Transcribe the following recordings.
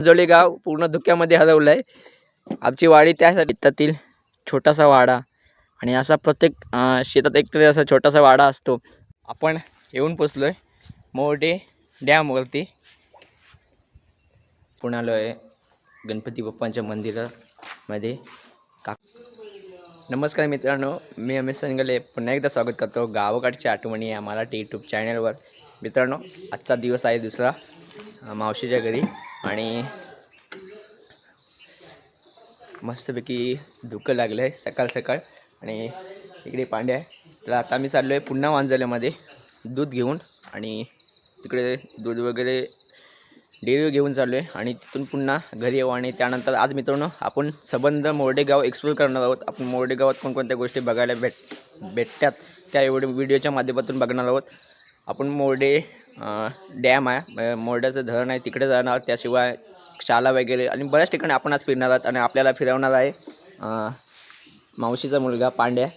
अंजोली गाव पूर्ण धुक्यामध्ये हरवलं आहे आमची वाडी त्यासाठी त्यातील छोटासा वाडा आणि असा प्रत्येक शेतात शेतात एकतरी असा छोटासा वाडा असतो. आपण येऊन पोचलो आहे मोठे डॅमवरती. पुण्याला आहे गणपती बाप्पांच्या मंदिरामध्ये. का नमस्कार मित्रांनो मी अमित संगले. पुन्हा एकदा स्वागत करतो गावाकडच्या आठवणी या मराठी यूट्यूब चॅनलवर मित्रांनो आजचा दिवस आहे दुसरा मावशीच्या घरी. आणि मस्तपैकी धुकं लागलं आहे सकाळ सकाळ. आणि इकडे पांड्या आहे. तर आता आम्ही चाललो आहे पुन्हा वांजल्यामध्ये दूध घेऊन. आणि तिकडे दूध वगैरे डेअरी घेऊन चाललो आहे आणि तिथून पुन्हा घरी येऊ. आणि त्यानंतर आज मित्रांनो आपण सबंध मोर्डेगाव एक्सप्लोर करणार आहोत. आपण मोर्डेगावात कोणकोणत्या गोष्टी बघायला भेट भेटतात त्या एवढे व्हिडिओच्या माध्यमातून बघणार आहोत. आपण मोर्डे डॅम आहे. मोरड्याचं धरण आहे तिकडे जाणार त्याशिवाय शाळा वगैरे आणि बऱ्याच ठिकाणी आपण आज फिरणार आहोत आणि आपल्याला फिरवणार आहे मावशीचा मुलगा पांड्या.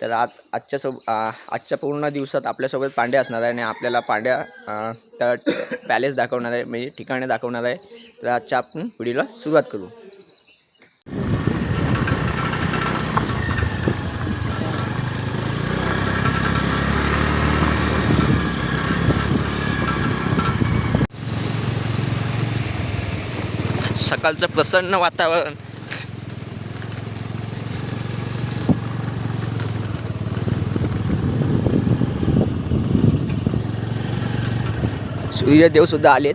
तर आज आजच्या सोब आजच्या पूर्ण दिवसात आपल्यासोबत पांड्या असणार आहे आणि आपल्याला पांड्या तर पॅलेस दाखवणार आहे म्हणजे ठिकाणे दाखवणार आहे. तर आजच्या आपण व्हिडिओला सुरुवात करू. सकाळचं प्रसन्न वातावरण. सूर्यदेव सुद्धा आलेत.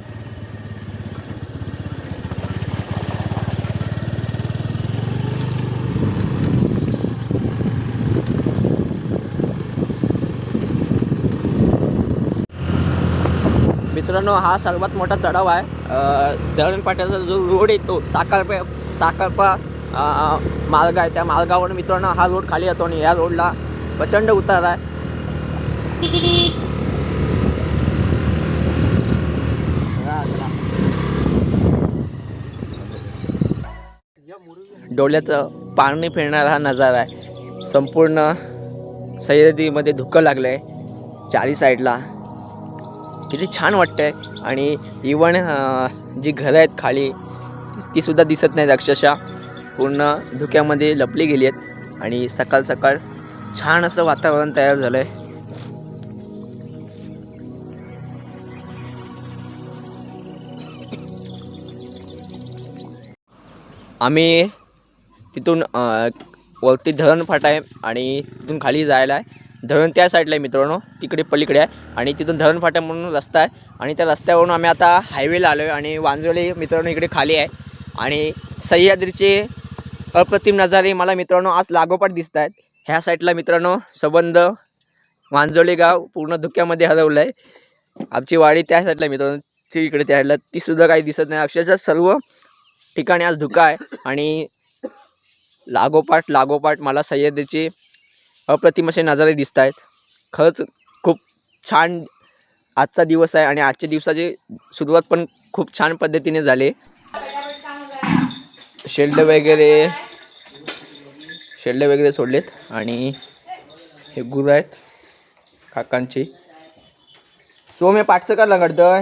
मित्रांनो हा सर्वात मोठा चढाव आहे. धरण पाट्याचा जो रोड येतो साखरपे साखरपा मार्ग आहे. त्या मार्गावर मित्रांनो हा रोड खाली येतो आणि या रोडला प्रचंड उतार आहे. डोळ्याचं पाणी फिरणारा हा नजारा आहे. संपूर्ण सह्याद्रीमध्ये धुकं लागलं आहे चारी साईडला किती छान वाटतं आहे आणि इवन जी घरं आहेत खाली ती सुद्धा दिसत नाहीत अक्षरशः. पूर्ण धुक्यामध्ये लपली गेली आहेत. आणि सकाळ सकाळ छान असं वातावरण तयार झालं आहे आम्ही तिथून वरती धरण फाटा आहे आणि तिथून खाली जायला आहे. धरण त्या साईडला आहे मित्रांनो. तिकडे पलीकडे आहे. आणि तिथून धरण फाट्या म्हणून रस्ता आहे. आणि त्या रस्त्यावरून आम्ही आता हायवेला आलो आहे आणि वांजोली मित्रांनो इकडे खाली आहे. आणि सह्याद्रीचे अप्रतिम नजारे मला मित्रांनो आज लागोपाठ दिसत आहेत. ह्या साईडला मित्रांनो संबंध वांजोली गाव पूर्ण धुक्यामध्ये हरवलं आहे आमची वाडी त्या साईडला मित्रांनो. ती इकडे त्या साईडला. ती सुद्धा काही दिसत नाही. अक्षरशः सर्व ठिकाणी आज धुका आहे. आणि लागोपाठ लागोपाठ मला सह्याद्रीचे अप्रतिम असे नजारे दिसत आहेत खरंच खूप छान आजचा दिवस आहे आणि आजच्या दिवसाची सुरुवात पण खूप छान पद्धतीने झाली. शेल्ड वगैरे शेल्ड वगैरे सोडलेत आणि हे गुरु आहेत काकांची. मी पाठचं का लगडतोय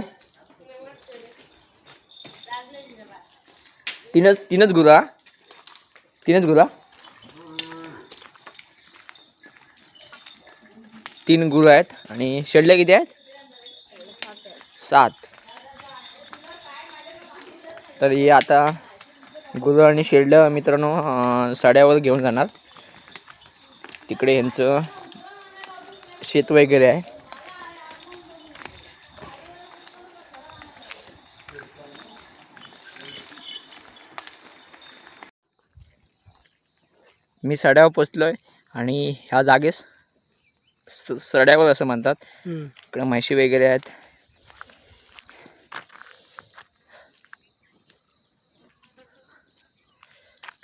तीनच तीनच गुरा तीनच गुरा तीन गुरु आहेत आणि शेडल्या किती आहेत? सात. तर हे आता गुरु आणि शेडलं मित्रांनो साड्यावर घेऊन जाणार. तिकडे यांचं शेत वगैरे आहे. मी सड्यावर पोचलो आहे आणि ह्या जागेस स- सड्यावर असं म्हणतात. इकडे म्हशी वगैरे आहेत.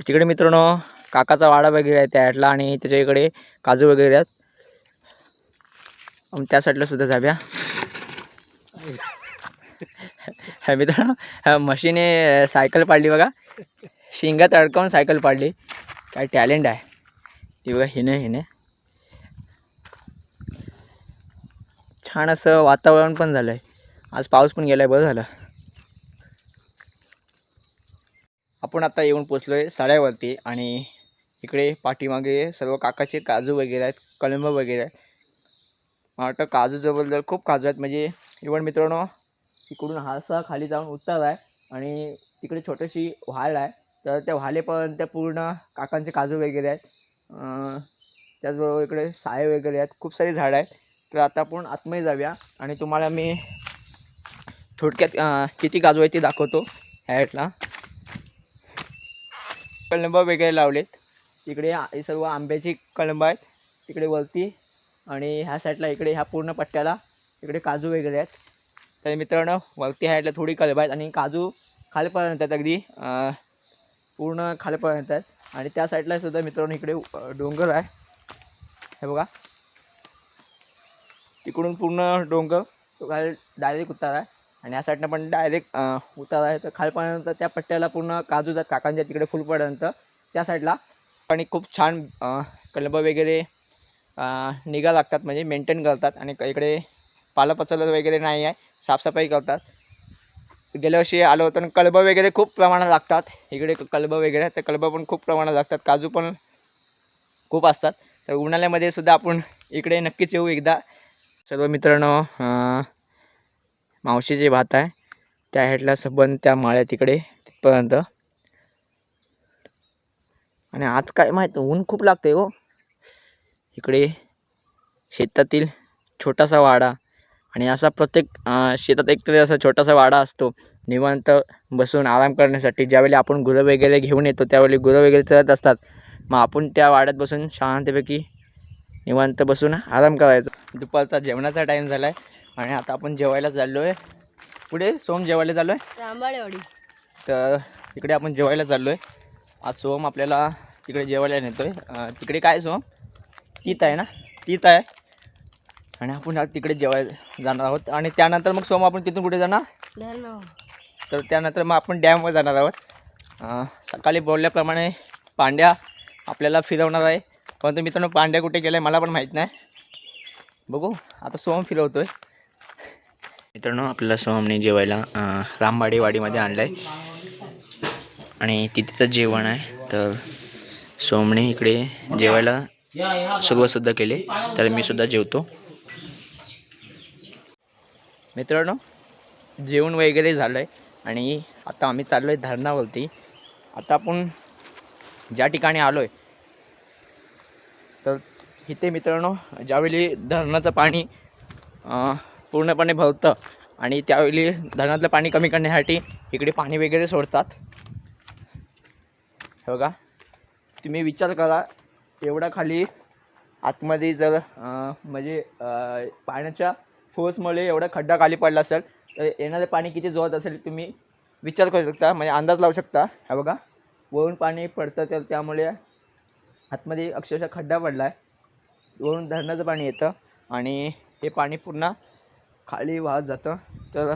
तिकडे मित्रांनो काकाचा वाडा वगैरे आहे त्या साईडला आणि त्याच्या इकडे काजू वगैरे आहेत. आणि त्या साईडला सुद्धा जाऊया. हा मित्रांनो ह्या म्हशीने सायकल पाडली बघा. शिंगात अडकावून सायकल पाडली. काय टॅलेंट आहे. ती बघा हिने हिने. छान असं वातावरण पण झालं आहे आज पाऊस पण गेला आहे बरं झालं. आपण आता येऊन पोचलो आहे साड्यावरती आणि इकडे पाठीमागे सर्व काकाचे काजू वगैरे आहेत कळंब वगैरे आहेत. मला वाटतं काजू जवळ खूप काजू आहेत. म्हणजे इवन मित्रांनो इकडून हारसा खाली जाऊन उतार आहे आणि तिकडे छोटीशी व्हाळ आहे. तर त्या व्हालेपर्यंत पूर्ण काकांचे काजू वगैरे आहेत. त्याचबरोबर इकडे साये वगैरे आहेत. खूप सारी झाडं आहेत. तर आता आपण आतमध्ये जाऊया आणि तुम्हाला मी थोडक्यात किती काजू आहे ते दाखवतो ह्या कळंब वगैरे लावलेत. तिकडे हे सर्व आंब्याची कळंब आहेत. तिकडे वरती आणि ह्या साईडला इकडे ह्या पूर्ण पट्ट्याला इकडे काजू वगैरे आहेत. तर मित्रांनो वरती ह्या थोडी कळंब आहेत आणि काजू खालीपर्यंत आहेत अगदी पूर्ण खालीपर्यंत आहेत. आणि त्या साईडला सुद्धा मित्रांनो इकडे डोंगर आहे. हे बघा. इकडून पूर्ण डोंगर तो खाली डायरेक्ट उतार आहे. आणि या साईडनं पण डायरेक्ट उतार आहे. तर खालपर्यंत त्या पट्ट्याला पूर्ण काजू जात काकांच्या तिकडे फुलपर्यंत त्या साईडला आणि खूप छान कलब वगैरे निघा निगा लागतात. म्हणजे मेंटेन करतात. आणि इकडे पालापचलं वगैरे नाही आहे. साफसफाई करतात. गेल्या वर्षी आलो होतो आणि कलबं वगैरे खूप प्रमाणात लागतात. इकडे कलब कलबं वगैरे तर कलबं पण खूप प्रमाणात लागतात. काजू पण खूप असतात. तर उन्हाळ्यामध्ये सुद्धा आपण इकडे नक्कीच येऊ एकदा. सर्व मित्रांनो मावशी जे भात आहे. त्या हेडला सबंध त्या माळ्या तिकडे तिथपर्यंत. आणि आज काय माहीत ऊन खूप लागते हो. इकडे शेतातील छोटासा वाडा आणि असा प्रत्येक शेतात शेतात एकतरी असा छोटासा वाडा असतो. निवांत बसून आराम करण्यासाठी ज्यावेळी आपण गुरं वगैरे घेऊन येतो त्यावेळी गुरं वगैरे चरत असतात. मग आपण त्या वाड्यात बसून शांतपैकी निवांत बसून आराम करायचा. दुपारचा जेवणाचा टाईम झाला आहे आणि आता आपण जेवायला चाललो आहे पुढे सोम जेवायला चाललो आहे तर तिकडे आपण जेवायला चाललो आहे आज सोम आपल्याला तिकडे जेवायला नेतो आहे तिकडे काय सोम? तीत आहे ना? तीत आहे. आणि आपण आज तिकडे जेवायला जाणार आहोत. आणि त्यानंतर मग सोम आपण तिथून कुठे जाणार? तर त्यानंतर मग आपण डॅमवर जाणार आहोत. सकाळी बोलल्याप्रमाणे पांड्या आपल्याला फिरवणार आहे. परंतु मित्रांनो पांड्या कुठे गेला आहे मला पण माहीत नाही. बघू आता सोहम फिरवतोय मित्रांनो आपल्याला सोहमने जेवायला रामवाडीवाडीमध्ये आणलं आहे आणि तिथेच जेवण आहे. तर सोमने इकडे जेवायला सुरुवातसुद्धा केली. तर मी सुद्धा जेवतो. मित्रांनो जेवण वगैरे झालं आहे आणि आता आम्ही चाललो आहे धरणावरती. आता आपण ज्या ठिकाणी आलो आहे तर इथे मित्रांनो ज्यावेळी धरणाचं पाणी पूर्णपणे भरतं आणि त्यावेळी धरणातलं पाणी कमी करण्यासाठी इकडे पाणी वगैरे सोडतात. हो का तुम्ही विचार करा एवढा खाली आतमध्ये जर म्हणजे पाण्याच्या फोर्समुळे एवढा खड्डा खाली पडला असेल तर येणारे पाणी किती जोरात असेल तुम्ही विचार करू शकता म्हणजे अंदाज लावू शकता. हे बघा वरून पाणी पडतं तर त्यामुळे आतमध्ये अक्षरशः खड्डा पडला आहे वरून धरणाचं पाणी येतं आणि हे पाणी पूर्ण खाली वाहत जातं. तर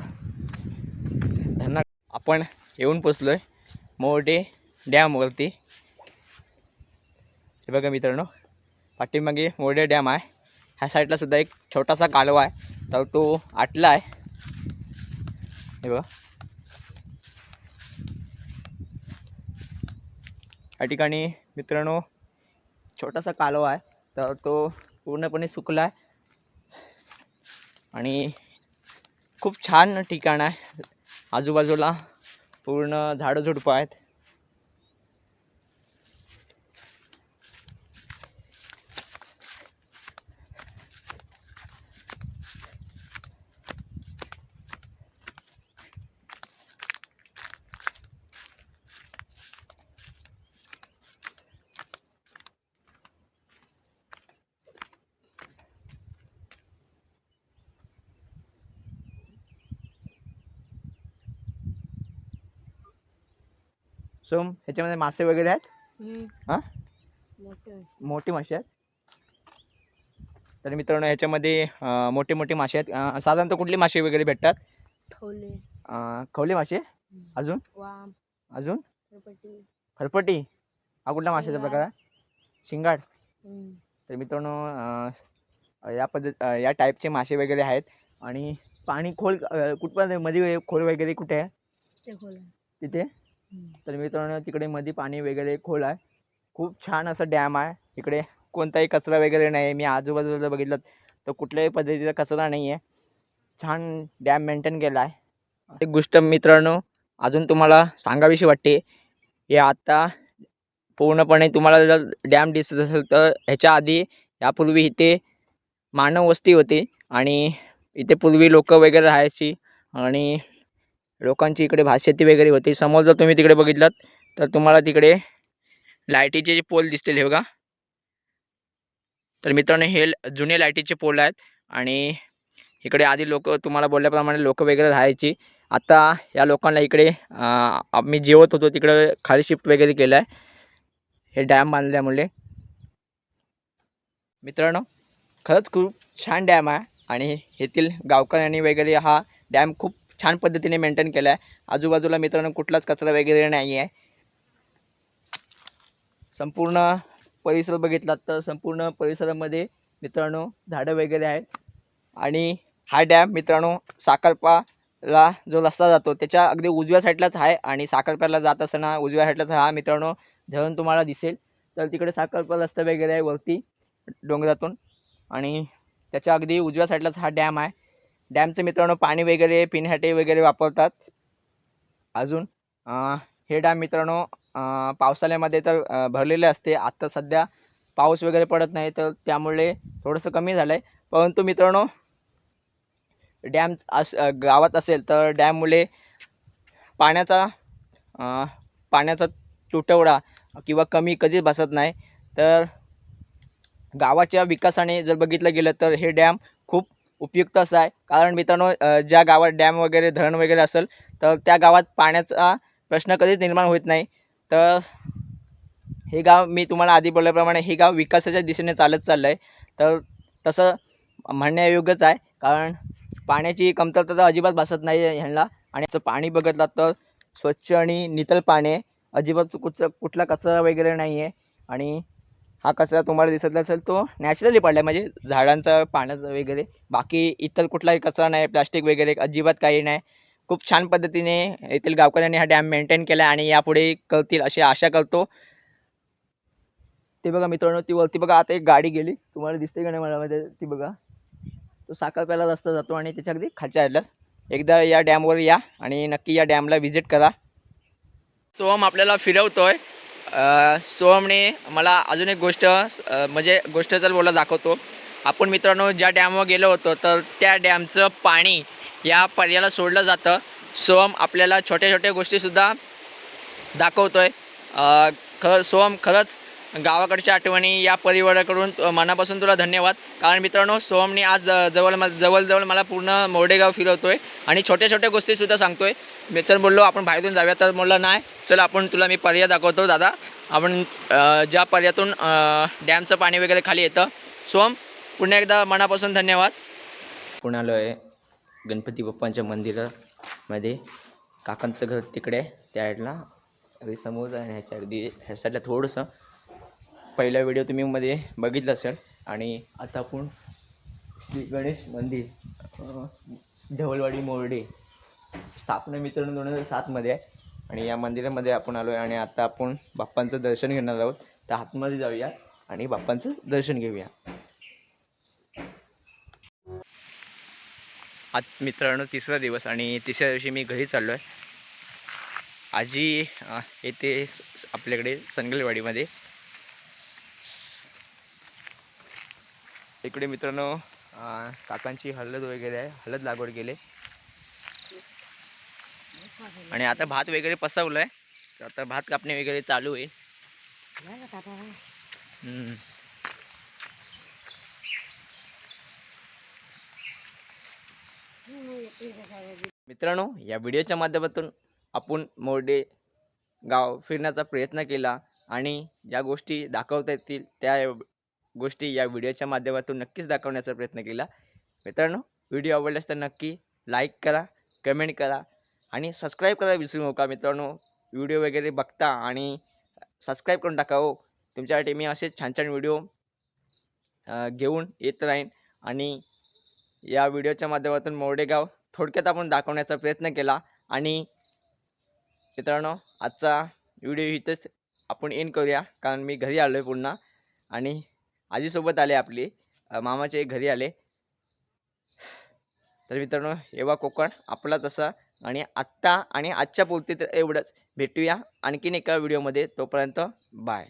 धरणा आपण येऊन पोचलो आहे मोठे डॅमवरती. हे बघा मित्रांनो पाठीमागे मोठे डॅम आहे. ह्या साईडला सुद्धा एक छोटासा कालवा आहे. तर तो आटला आहे. हे बघा. या ठिकाणी मित्रांनो छोटासा कालवा आहे. तर तो पूर्णपणे सुकला आहे आणि खूप छान ठिकाण आहे. आजूबाजूला पूर्ण झाडं झुडपं आहेत. सो ह्याच्यामध्ये मासे वगैरे आहेत? हां? मोठं मासे आहेत? तर मित्रांनो ह्याच्यामध्ये अं, मोठे मोठे मासे आहेत. साधारणतः कुठले मासे वगैरे भेटतात? खवले. मासे? अजून? अजून? फरपटी हा कुठला माशाचा. प्रकार आहे? शिंगाड. तर मित्रांनो या पद्धत या टाईपचे मासे वगैरे आहेत. आणि पाणी खोल कुठपर्यंत मध्ये खोल वगैरे कुठे आहे. तिथे? तर मित्रांनो तिकडे मध्ये पाणी वगैरे खोल आहे. खूप छान असं डॅम आहे. इकडे कोणताही कचरा वगैरे नाही. आहे मी आजूबाजूला बघितलं तर कुठल्याही पद्धतीचा कचरा नाही आहे. छान डॅम मेंटेन केला आहे. एक गोष्ट मित्रांनो अजून तुम्हाला सांगावीशी वाटते हे आता पूर्णपणे तुम्हाला जर डॅम दिसत असेल तर ह्याच्या आधी यापूर्वी इथे मानव वस्ती होती आणि इथे पूर्वी लोक वगैरे राहायची आणि लोकांची इकडे भातशेती वगैरे होती. समोर जर तुम्ही तिकडे बघितलात तर तुम्हाला तिकडे लाईटीचे जे पोल दिसतील हे बघा. तर मित्रांनो हे ल- जुने लाईटीचे पोल आहेत आणि इकडे आधी लोक तुम्हाला बोलल्याप्रमाणे लोक वगैरे राहायची. आता या लोकांना इकडे आम्ही जेवत होतो तिकडे खाली शिफ्ट वगैरे केलं आहे हे डॅम बांधल्यामुळे. मित्रांनो खरंच खूप छान डॅम आहे आणि येथील गावकऱ्यांनी वगैरे हा डॅम खूप छान पद्धतीने मेंटेन केलं आहे आजूबाजूला मित्रांनो कुठलाच कचरा वगैरे नाही आहे संपूर्ण परिसर बघितलात तर संपूर्ण परिसरामध्ये मित्रांनो झाडं वगैरे आहेत. आणि हा डॅम मित्रांनो साखरपाला जो रस्ता जातो त्याच्या अगदी उजव्या साईडलाच आहे आणि साखरप्याला जात असताना उजव्या साईडलाच हा मित्रांनो धरण तुम्हाला दिसेल. तर तिकडे साखरपा रस्ता वगैरे आहे वरती डोंगरातून. आणि त्याच्या अगदी उजव्या साईडलाच हा डॅम आहे. डॅमचं मित्रांनो पाणी वगैरे पिण्यासाठी वगैरे वापरतात. अजून हे डॅम मित्रांनो पावसाळ्यामध्ये तर भरलेले असते. आत्ता सध्या पाऊस वगैरे पडत नाही तर त्यामुळे थोडंसं कमी झालं आहे परंतु मित्रांनो डॅम अस गावात असेल तर डॅममुळे पाण्याचा पाण्याचा तुटवडा किंवा कमी कधीच बसत नाही. तर गावाच्या विकासाने जर बघितलं गेलं तर हे डॅम उपयुक्त असं आहे. कारण मित्रांनो ज्या गावात डॅम वगैरे धरण वगैरे असेल तर त्या गावात पाण्याचा प्रश्न कधीच निर्माण होत नाही. तर हे गाव मी तुम्हाला आधी बोलल्याप्रमाणे हे गाव विकासाच्या दिशेने चालत चाललं आहे तर तसं म्हणण्यायोग्यच आहे. कारण पाण्याची कमतरता तर अजिबात भासत नाही आहे ह्यांना. आणि याचं पाणी बघितलं तर स्वच्छ आणि नितल पाणी आहे. अजिबात कुठचं कुठला कचरा वगैरे नाही आहे आणि हा कचरा तुम्हाला दिसत असेल तो नॅचरली पडला आहे म्हणजे झाडांचा पाण्याचा वगैरे. बाकी इतर कुठलाही कचरा नाही प्लास्टिक वगैरे अजिबात काही नाही. खूप छान पद्धतीने येथील गावकऱ्यांनी हा डॅम मेंटेन केला आहे आणि यापुढे करतील अशी आशा करतो. ते बघा मित्रांनो ती वरती बघा आता एक गाडी गेली. तुम्हाला दिसते का नाही मला ती बघा. तो साखरप्याला रस्ता जातो आणि त्याच्या अगदी खालच्या ॲडलास एकदा या डॅमवर या आणि नक्की या डॅमला व्हिजिट करा. सोहम आपल्याला फिरवतोय. सोमने सोहमने मला अजून एक गोष्ट म्हणजे गोष्ट जर बोला दाखवतो. आपण मित्रांनो ज्या डॅमवर गेलो होतो तर त्या डॅमचं पाणी या पर्याला सोडलं जातं. सोम आपल्याला छोट्या छोट्या गोष्टीसुद्धा दाखवतो आहे खरं सोम खरंच गावाकडच्या आठवणी या परिवाराकडून मनापासून तुला धन्यवाद. कारण मित्रांनो सोहमने आज जवळ म- जवळजवळ मला पूर्ण मोर्डेगाव फिरवतो आहे आणि छोट्या छोट्या गोष्टीसुद्धा सांगतो आहे मी चल बोललो आपण बाहेरून जाऊया. तर बोलला नाही चल आपण तुला मी पर्याय दाखवतो दादा. आपण ज्या पर्यातून डॅमचं पाणी वगैरे खाली येतं. सोम पुन्हा एकदा मनापासून धन्यवाद. पुण्यालो आहे गणपती बाप्पांच्या मंदिरामध्ये. काकांचं घर तिकडे त्या साईडला अगदी समोर आहे आणि ह्याच्या अगदी ह्या साईडला थोडंसं. पहिला व्हिडिओ तुम्ही मध्ये बघितला असेल. आणि आता आपण श्री गणेश मंदिर ढवलवाडी मोर्डे. स्थापना मित्रांनो दोन हजार सातमध्ये आहे. आणि या मंदिरामध्ये आपण आलो आहे आणि आता आपण बाप्पांचं दर्शन घेणार आहोत. तर आतमध्ये जाऊया आणि बाप्पांचं दर्शन घेऊया. आज मित्रांनो तिसरा दिवस आणि तिसऱ्या दिवशी मी घरी चाललो आहे आजी येते आपल्याकडे सनगलवाडीमध्ये इकडे मित्रांनो काकांची हळद वगैरे आहे हळद लागवड केले आणि आता भात वगैरे पसवलं आहे तर आता भात कापणे वगैरे चालू आहे मित्रांनो या व्हिडिओच्या माध्यमातून आपण मोर्डे गाव फिरण्याचा प्रयत्न केला आणि ज्या गोष्टी दाखवता येतील त्या गोष्टी या व्हिडिओच्या माध्यमातून नक्कीच दाखवण्याचा प्रयत्न केला. मित्रांनो व्हिडिओ आवडल्यास तर नक्की लाईक करा कमेंट करा आणि सबस्क्राईब करायला विसरू नका मित्रांनो. व्हिडिओ वगैरे बघता आणि सबस्क्राईब करून टाका हो. तुमच्यासाठी मी असे छान छान व्हिडिओ घेऊन येत राहीन. आणि या व्हिडिओच्या माध्यमातून मोडेगाव थोडक्यात आपण दाखवण्याचा प्रयत्न केला. आणि मित्रांनो आजचा व्हिडिओ इथेच आपण एन करूया. कारण मी घरी आलो आहे पुन्हा आणि आजीसोबत आले आपली. मामाचे घरी आले. तर मित्रांनो एव्हा कोकण आपलाच असा आणि आत्ता आणि आजच्या पुरती तर एवढंच. भेटूया आणखीन एका व्हिडिओमध्ये. तोपर्यंत बाय.